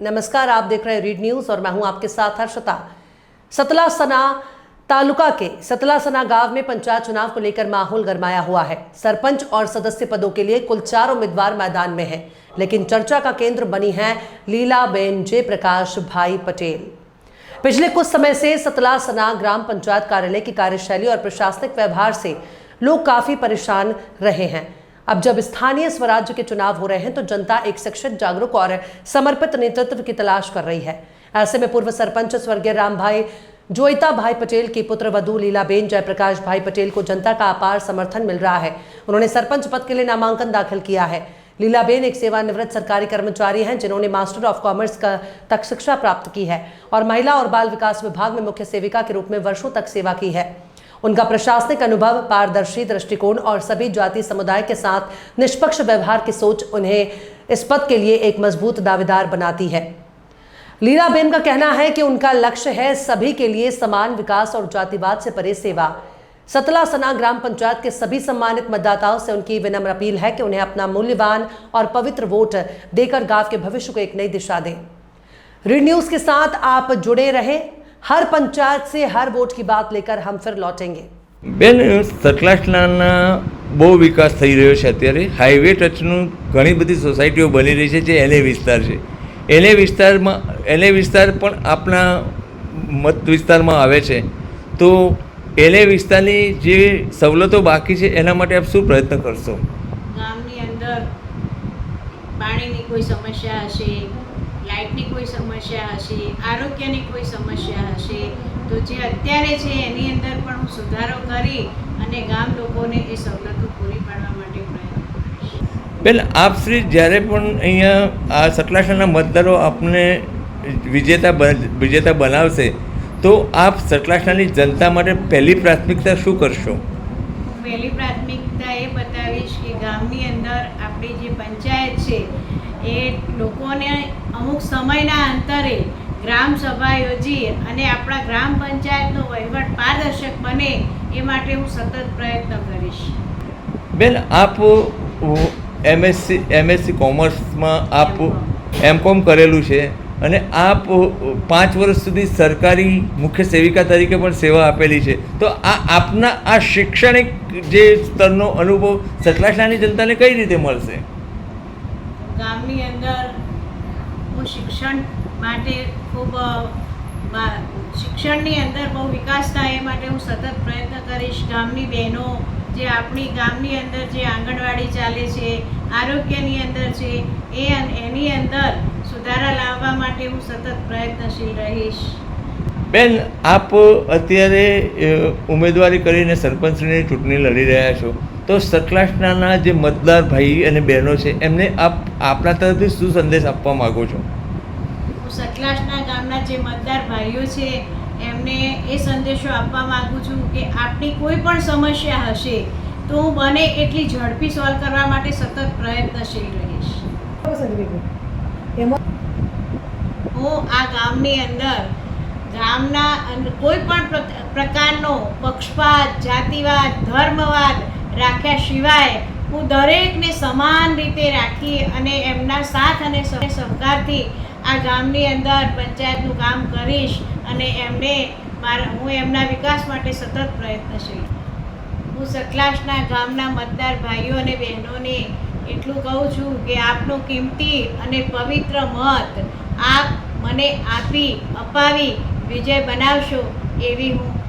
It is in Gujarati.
नमस्कार, आप देख रहे हैं रीड न्यूज़ और मैं हूँ आपके साथ हर्षता। सतला सना तालुका के सतला सना गाँव में पंचायत चुनाव को लेकर माहौल गरमाया हुआ है। सरपंच और सदस्य पदों के लिए कुल चार उम्मीदवार मैदान में हैं, लेकिन चर्चा का केंद्र बनी है लीलाबेन जय प्रकाश भाई पटेल। पिछले कुछ समय से सतला सना ग्राम पंचायत कार्यालय की कार्यशैली और प्रशासनिक व्यवहार से लोग काफ़ी परेशान रहे हैं। अब जब स्थानीय स्वराज्य के चुनाव हो रहे हैं तो जनता एक शिक्षित, जागरूक और समर्पित नेतृत्व की तलाश कर रही है। ऐसे में पूर्व सरपंच स्वर्गीय राम भाई जोईता भाई पटेल की पुत्र वधु लीलाबेन जयप्रकाश भाई पटेल को जनता का अपार समर्थन मिल रहा है। उन्होंने सरपंच पद के लिए नामांकन दाखिल किया है। लीलाबेन एक सेवानिवृत्त सरकारी कर्मचारी हैं, जिन्होंने मास्टर ऑफ़ कॉमर्स का तक शिक्षा प्राप्त की है और महिला और बाल विकास विभाग में मुख्य सेविका के रूप में वर्षों तक सेवा की है। उनका प्रशासनिक अनुभव, पारदर्शी दृष्टिकोण और सभी जाति समुदाय के साथ निष्पक्ष व्यवहार की सोच उन्हें इस पद के लिए एक मज़बूत दावेदार बनाती है। लीलाबेन का कहना है कि उनका लक्ष्य है सभी के लिए समान विकास और जातिवाद से परे सेवा। सतला सना ग्राम पंचायत के सभी सम्मानित मतदाताओं से उनकी विनम्र अपील है कि उन्हें अपना मूल्यवान और पवित्र वोट देकर गाँव के भविष्य को एक नई दिशा दें। रीड न्यूज़ के साथ आप जुड़े रहें। हर पंचायत से हर वोट की बात लेकर हम फिर लौटेंगे બેન સતલાસના બહુ વિકાસ થઈ રહ્યો છે અત્યારે હાઈવે ટચનું ઘણી બધી સોસાયટીઓ બની રહી છે જે એલે વિસ્તાર છે એલે વિસ્તારમાં એલે વિસ્તાર પણ આપણા મત વિસ્તારમાં આવે છે તો એલે વિસ્તારની જે સવલતો બાકી છે એના માટે આપ શું પ્રયત્ન કરશો ગામની અંદર પાણીની કોઈ સમસ્યા હશે લાઇટની કોઈ સમસ્યા હશે આરોગ્યની કોઈ સમસ્યા હશે તો જે અત્યારે છે એની અંદર પણ હું સુધારો કરી અને ગામ લોકોને એ સવલતો પૂરી પાડવા માટે પ્રયત્ન બેન આપ શ્રી જ્યારે પણ અહીંયા આ સતલાસના મતદારો આપને વિજેતા વિજેતા બનાવશે તો આપ સતલાસનાની જનતા માટે પહેલી પ્રાથમિકતા શું કરશો? પહેલી પ્રાથમિકતા એ બતાવીશ કે ગામની અંદર આપણી જે પંચાયત છે એ લોકોને અમુક સમયના અંતરે ગ્રામ સભા યોજી અને આપણા ગ્રામ પંચાયતનો વહીવટ પારદર્શક બને એ માટે હું સતત પ્રયત્ન કરીશ. બેન આપ એમએસસી એમએસસી કોમર્સમાં આપ એમ કોમ કરેલું છે. અને આ પાંચ વર્ષ સુધી સરકારી મુખ્ય સેવિકા તરીકે પણ સેવા આપેલી છે. તો આ આપના, આ શૈક્ષણિક જે સ્તરનો અનુભવ સતલાસનાની જનતાને કઈ રીતે મળશે? ગામની અંદર હું શિક્ષણ માટે ખૂબ શિક્ષણની અંદર બહુ વિકાસ થાય એ માટે હું સતત પ્રયત્ન કરીશ. ગામની બહેનો જે આપણી ગામની અંદર જે આંગણવાડી ચાલે છે, આરોગ્યની અંદર છે, એ એની અંદર સુધારા લાવવા માટે હું સતત પ્રયત્નશીલ રહીશ. બેન આપ અત્યારે ઉમેદવારી કરીને સરપંચની ચૂંટણી લડી રહ્યા છો. તો સતલાસના જે મતદાર ભાઈ અને બહેનો છે એમને આપ આપણા તરફથી શું સંદેશ આપવા માગો છો? હું સતલાસના ગામના જે મતદાર ભાઈઓ છે એમને એ સંદેશો આપવા માગું છું કે આપની કોઈ પણ સમસ્યા હશે તો હું બને એટલી ઝડપી સોલ્વ કરવા માટે સતત પ્રયત્નશીલ રહીશ. હું આ ગામની અંદર ગામના કોઈ પણ પ્રકારનો પક્ષપાત, જાતિવાદ, ધર્મવાદ રાખ્યા સિવાય હું દરેકને સમાન રીતે રાખી અને એમના સાથ અને સહ- સહકારથી આ ગામની અંદર પંચાયતનું કામ કરીશ અને એમને મારા, હું એમના વિકાસ માટે સતત પ્રયત્નશીલ. હું સતલાસના ગામના મતદાર ભાઈઓ અને બહેનોને એટલું કહું છું કે આપનો કિંમતી અને પવિત્ર મત આપ મને આપી, અપાવી, વિજય બનાવશો એવી હું